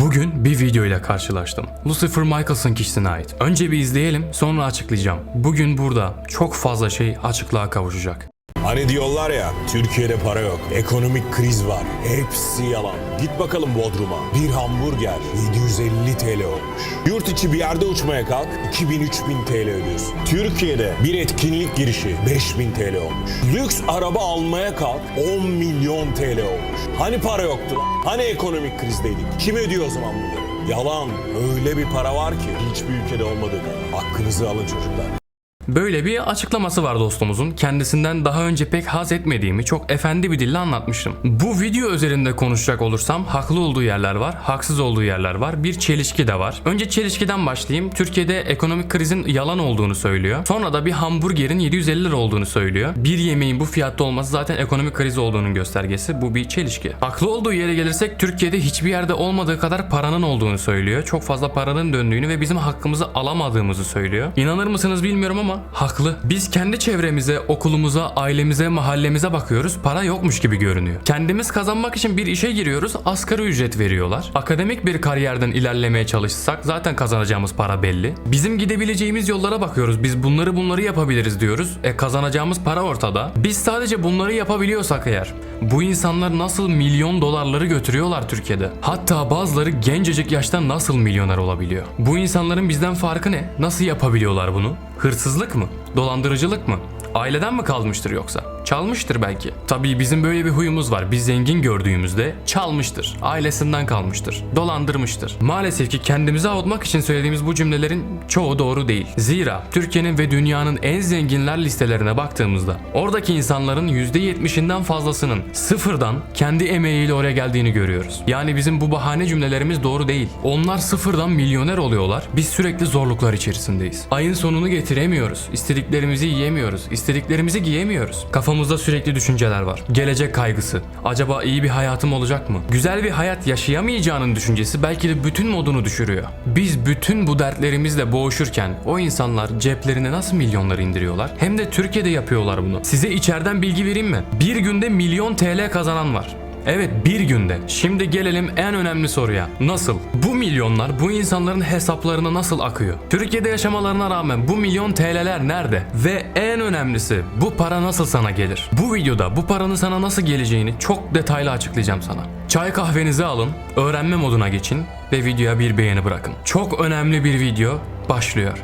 Bugün bir video ile karşılaştım. Lucifer Michaels'ın kişisine ait. Önce bir izleyelim sonra açıklayacağım. Bugün burada çok fazla şey açıklığa kavuşacak. Hani diyorlar ya Türkiye'de para yok, ekonomik kriz var. Hepsi yalan. Git bakalım Bodrum'a. Bir hamburger 750 TL olmuş. Yurt içi bir yerde uçmaya kalk 2000-3000 TL ödüyorsun. Türkiye'de bir etkinlik girişi 5000 TL olmuş. Lüks araba almaya kalk 10 milyon TL olmuş. Hani para yoktu lan? Hani ekonomik krizdeydik? Kim ödüyor o zaman bunları? Yalan. Öyle bir para var ki hiçbir ülkede kadar. Hakkınızı alın çocuklar. Böyle bir açıklaması var dostumuzun. Kendisinden daha önce pek haz etmediğimi çok efendi bir dille anlatmıştım. Bu video üzerinde konuşacak olursam haklı olduğu yerler var, haksız olduğu yerler var. Bir çelişki de var. Önce çelişkiden başlayayım. Türkiye'de ekonomik krizin yalan olduğunu söylüyor. Sonra da bir hamburgerin 750 lira olduğunu söylüyor. Bir yemeğin bu fiyatta olması zaten ekonomik kriz olduğunun göstergesi. Bu bir çelişki. Haklı olduğu yere gelirsek Türkiye'de hiçbir yerde olmadığı kadar paranın olduğunu söylüyor. Çok fazla paranın döndüğünü ve bizim hakkımızı alamadığımızı söylüyor. İnanır mısınız bilmiyorum ama haklı. Biz kendi çevremize, okulumuza, ailemize, mahallemize bakıyoruz. Para yokmuş gibi görünüyor. Kendimiz kazanmak için bir işe giriyoruz. Asgari ücret veriyorlar. Akademik bir kariyerden ilerlemeye çalışsak zaten kazanacağımız para belli. Bizim gidebileceğimiz yollara bakıyoruz. Biz bunları bunları yapabiliriz diyoruz. E kazanacağımız para ortada. Biz sadece bunları yapabiliyorsak eğer bu insanlar nasıl milyon dolarları götürüyorlar Türkiye'de? Hatta bazıları gencecik yaşta nasıl milyoner olabiliyor? Bu insanların bizden farkı ne? Nasıl yapabiliyorlar bunu? Hırsızlık mı? Dolandırıcılık mı? Aileden mi kalmıştır yoksa? Çalmıştır belki. Tabii bizim böyle bir huyumuz var. Biz zengin gördüğümüzde çalmıştır. Ailesinden kalmıştır. Dolandırmıştır. Maalesef ki kendimizi avutmak için söylediğimiz bu cümlelerin çoğu doğru değil. Zira Türkiye'nin ve dünyanın en zenginler listelerine baktığımızda oradaki insanların %70'inden fazlasının sıfırdan kendi emeğiyle oraya geldiğini görüyoruz. Yani bizim bu bahane cümlelerimiz doğru değil. Onlar sıfırdan milyoner oluyorlar. Biz sürekli zorluklar içerisindeyiz. Ayın sonunu getiremiyoruz. İstediklerimizi yiyemiyoruz. İstediklerimizi giyemiyoruz. Kafamızda sürekli düşünceler var. Gelecek kaygısı. Acaba iyi bir hayatım olacak mı? Güzel bir hayat yaşayamayacağının düşüncesi belki de bütün modunu düşürüyor. Biz bütün bu dertlerimizle boğuşurken o insanlar ceplerine nasıl milyonları indiriyorlar? Hem de Türkiye'de yapıyorlar bunu. Size içeriden bilgi vereyim mi? Bir günde milyon TL kazanan var. Evet bir günde. Şimdi gelelim en önemli soruya. Nasıl? Bu milyonlar bu insanların hesaplarına nasıl akıyor? Türkiye'de yaşamalarına rağmen bu milyon TL'ler nerede? Ve en önemlisi bu para nasıl sana gelir? Bu videoda bu paranın sana nasıl geleceğini çok detaylı açıklayacağım sana. Çay kahvenizi alın, öğrenme moduna geçin ve videoya bir beğeni bırakın. Çok önemli bir video başlıyor.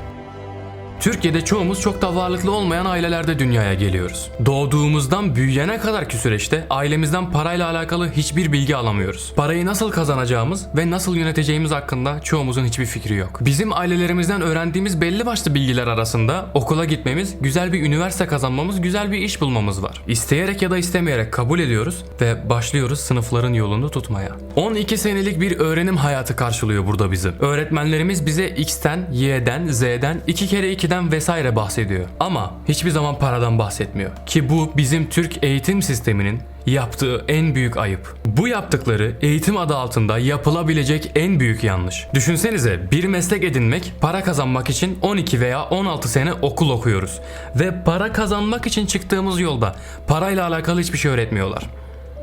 Türkiye'de çoğumuz çok da varlıklı olmayan ailelerde dünyaya geliyoruz. Doğduğumuzdan büyüyene kadarki süreçte ailemizden parayla alakalı hiçbir bilgi alamıyoruz. Parayı nasıl kazanacağımız ve nasıl yöneteceğimiz hakkında çoğumuzun hiçbir fikri yok. Bizim ailelerimizden öğrendiğimiz belli başlı bilgiler arasında okula gitmemiz, güzel bir üniversite kazanmamız, güzel bir iş bulmamız var. İsteyerek ya da istemeyerek kabul ediyoruz ve başlıyoruz sınıfların yolunu tutmaya. 12 senelik bir öğrenim hayatı karşılıyor burada bizi. Öğretmenlerimiz bize X'ten, Y'den, Z'den, 2 kere 2'den vesaire bahsediyor. Ama hiçbir zaman paradan bahsetmiyor. Ki bu bizim Türk eğitim sisteminin yaptığı en büyük ayıp. Bu yaptıkları eğitim adı altında yapılabilecek en büyük yanlış. Düşünsenize bir meslek edinmek, para kazanmak için 12 veya 16 sene okul okuyoruz. Ve para kazanmak için çıktığımız yolda parayla alakalı hiçbir şey öğretmiyorlar.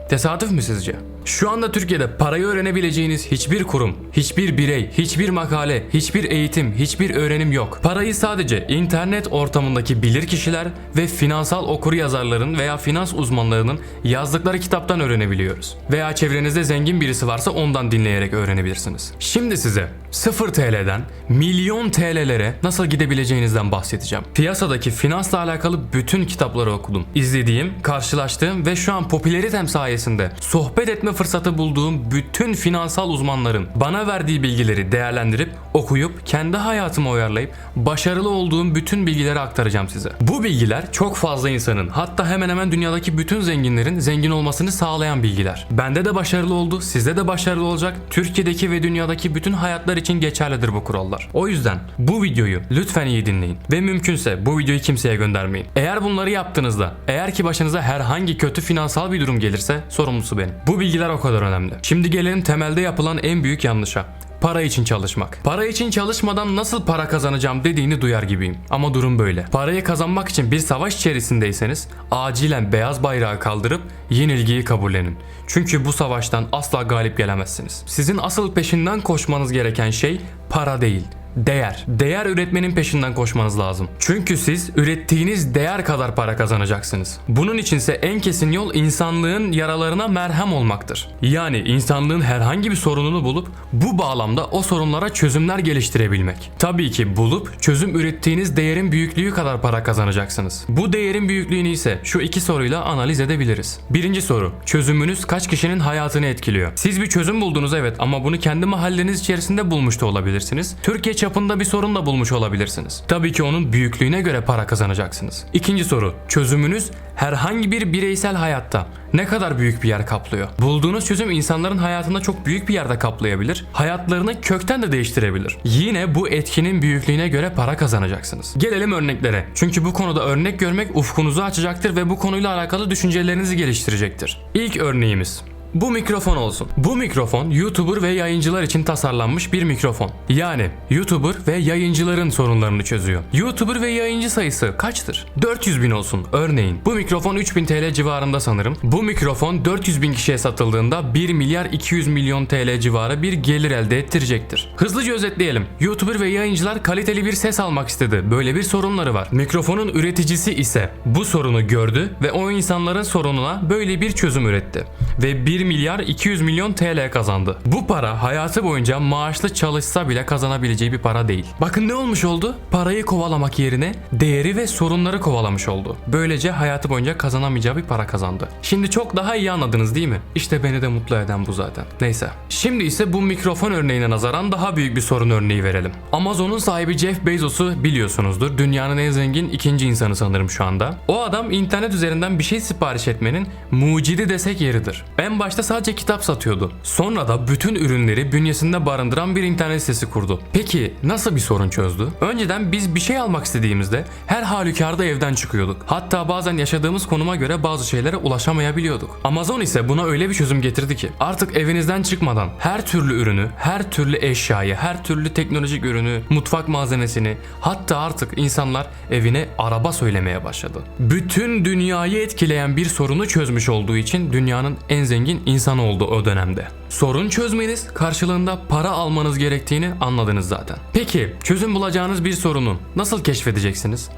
Tesadüf mü sizce? Şu anda Türkiye'de parayı öğrenebileceğiniz hiçbir kurum, hiçbir birey, hiçbir makale, hiçbir eğitim, hiçbir öğrenim yok. Parayı sadece internet ortamındaki bilir kişiler ve finansal okur yazarların veya finans uzmanlarının yazdıkları kitaptan öğrenebiliyoruz. Veya çevrenizde zengin birisi varsa ondan dinleyerek öğrenebilirsiniz. Şimdi size 0 TL'den milyon TL'lere nasıl gidebileceğinizden bahsedeceğim. Piyasadaki finansla alakalı bütün kitapları okudum. İzlediğim, karşılaştığım ve şu an popüleritem sayesinde sohbet etme fırsatı bulduğum bütün finansal uzmanların bana verdiği bilgileri değerlendirip okuyup kendi hayatıma uyarlayıp başarılı olduğum bütün bilgileri aktaracağım size. Bu bilgiler çok fazla insanın hatta hemen hemen dünyadaki bütün zenginlerin zengin olmasını sağlayan bilgiler. Bende de başarılı oldu, sizde de başarılı olacak. Türkiye'deki ve dünyadaki bütün hayatlar için geçerlidir bu kurallar. O yüzden bu videoyu lütfen iyi dinleyin ve mümkünse bu videoyu kimseye göndermeyin. Eğer bunları yaptığınızda, eğer ki başınıza herhangi kötü finansal bir durum gelirse sorumlusu benim. Bu bilgiler o kadar önemli. Şimdi gelelim temelde yapılan en büyük yanlışa. para için çalışmak. Para için çalışmadan nasıl para kazanacağım dediğini duyar gibiyim. Ama durum böyle. Parayı kazanmak için bir savaş içerisindeyseniz acilen beyaz bayrağı kaldırıp yenilgiyi kabullenin. Çünkü bu savaştan asla galip gelemezsiniz. Sizin asıl peşinden koşmanız gereken şey para değil. Değer. Değer üretmenin peşinden koşmanız lazım. Çünkü siz ürettiğiniz değer kadar para kazanacaksınız. Bunun içinse en kesin yol insanlığın yaralarına merhem olmaktır. Yani insanlığın herhangi bir sorununu bulup bu bağlamda o sorunlara çözümler geliştirebilmek. Tabii ki bulup çözüm ürettiğiniz değerin büyüklüğü kadar para kazanacaksınız. Bu değerin büyüklüğünü ise şu iki soruyla analiz edebiliriz. Birinci soru. Çözümünüz kaç kişinin hayatını etkiliyor? Siz bir çözüm buldunuz evet ama bunu kendi mahalleniz içerisinde bulmuş da olabilirsiniz. Türkiye çapında bir sorun da bulmuş olabilirsiniz. Tabii ki onun büyüklüğüne göre para kazanacaksınız. İkinci soru. Çözümünüz herhangi bir bireysel hayatta ne kadar büyük bir yer kaplıyor? Bulduğunuz çözüm insanların hayatında çok büyük bir yerde kaplayabilir. Hayatlarını kökten de değiştirebilir. Yine bu etkinin büyüklüğüne göre para kazanacaksınız. Gelelim örneklere. Çünkü bu konuda örnek görmek ufkunuzu açacaktır ve bu konuyla alakalı düşüncelerinizi geliştirecektir. İlk örneğimiz bu mikrofon olsun. Bu mikrofon YouTuber ve yayıncılar için tasarlanmış bir mikrofon. Yani YouTuber ve yayıncıların sorunlarını çözüyor. YouTuber ve yayıncı sayısı kaçtır? 400 bin olsun örneğin. Bu mikrofon 3000 TL civarında sanırım. Bu mikrofon 400 bin kişiye satıldığında 1 milyar 200 milyon TL civarı bir gelir elde ettirecektir. Hızlıca özetleyelim. YouTuber ve yayıncılar kaliteli bir ses almak istedi. Böyle bir sorunları var. Mikrofonun üreticisi ise bu sorunu gördü ve o insanların sorununa böyle bir çözüm üretti. Ve 1 milyar 200 milyon TL kazandı. Bu para hayatı boyunca maaşlı çalışsa bile kazanabileceği bir para değil. Bakın ne olmuş oldu? Parayı kovalamak yerine değeri ve sorunları kovalamış oldu. Böylece hayatı boyunca kazanamayacağı bir para kazandı. Şimdi çok daha iyi anladınız değil mi? İşte beni de mutlu eden bu zaten. Neyse. Şimdi ise bu mikrofon örneğine nazaran daha büyük bir sorun örneği verelim. Amazon'un sahibi Jeff Bezos'u biliyorsunuzdur. Dünyanın en zengin ikinci insanı sanırım şu anda. O adam internet üzerinden bir şey sipariş etmenin mucidi desek yeridir. En başta sadece kitap satıyordu. Sonra da bütün ürünleri bünyesinde barındıran bir internet sitesi kurdu. Peki nasıl bir sorun çözdü? Önceden biz bir şey almak istediğimizde her halükarda evden çıkıyorduk. Hatta bazen yaşadığımız konuma göre bazı şeylere ulaşamayabiliyorduk. Amazon ise buna öyle bir çözüm getirdi ki artık evinizden çıkmadan her türlü ürünü, her türlü eşyayı, her türlü teknolojik ürünü, mutfak malzemesini hatta artık insanlar evine araba söylemeye başladı. Bütün dünyayı etkileyen bir sorunu çözmüş olduğu için dünyanın en zengin insanı oldu o dönemde. Sorun çözmeniz karşılığında para almanız gerektiğini anladınız zaten. Peki çözüm bulacağınız bir sorunu nasıl keşfedeceksiniz?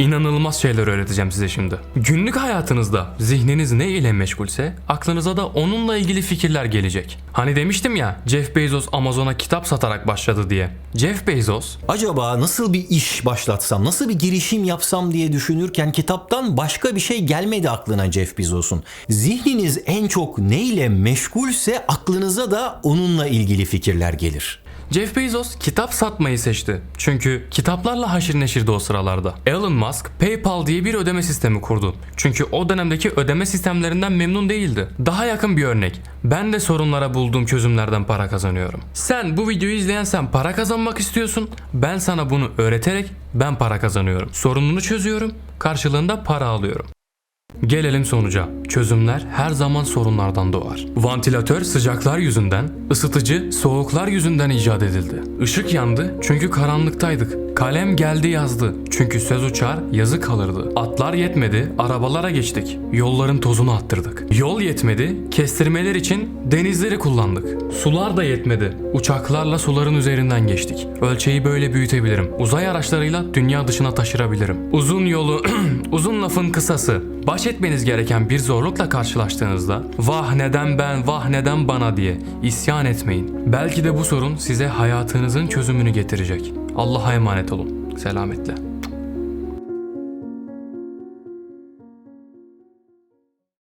İnanılmaz şeyler öğreteceğim size şimdi. Günlük hayatınızda zihniniz ne ile meşgulse aklınıza da onunla ilgili fikirler gelecek. Hani demiştim ya Jeff Bezos Amazon'a kitap satarak başladı diye. Jeff Bezos Acaba nasıl bir iş başlatsam, nasıl bir girişim yapsam diye düşünürken kitaptan başka bir şey gelmedi aklına Jeff Bezos'un. Zihniniz en çok neyle meşgulse aklınıza da onunla ilgili fikirler gelir. Jeff Bezos kitap satmayı seçti. Çünkü kitaplarla haşir neşirdi o sıralarda. Elon Musk PayPal diye bir ödeme sistemi kurdu. Çünkü o dönemdeki ödeme sistemlerinden memnun değildi. Daha yakın bir örnek. Ben de sorunlara bulduğum çözümlerden para kazanıyorum. Sen bu videoyu izleyen sen para kazanmak istiyorsun. Ben sana bunu öğreterek ben para kazanıyorum. Sorununu çözüyorum. Karşılığında para alıyorum. Gelelim sonuca. Çözümler her zaman sorunlardan doğar. Vantilatör sıcaklar yüzünden, ısıtıcı soğuklar yüzünden icat edildi. Işık yandı çünkü karanlıktaydık. Kalem geldi yazdı çünkü söz uçar yazı kalırdı. Atlar yetmedi arabalara geçtik. Yolların tozunu attırdık. Yol yetmedi kestirmeler için denizleri kullandık. Sular da yetmedi. Uçaklarla suların üzerinden geçtik. Ölçeği böyle büyütebilirim. Uzay araçlarıyla dünya dışına taşırabilirim. Uzun yolu, uzun lafın kısası. Baş etmeniz gereken bir zorlukla karşılaştığınızda vah neden ben vah neden bana diye isyan etmeyin. Belki de bu sorun size hayatınızın çözümünü getirecek. Allah'a emanet olun. Selametle.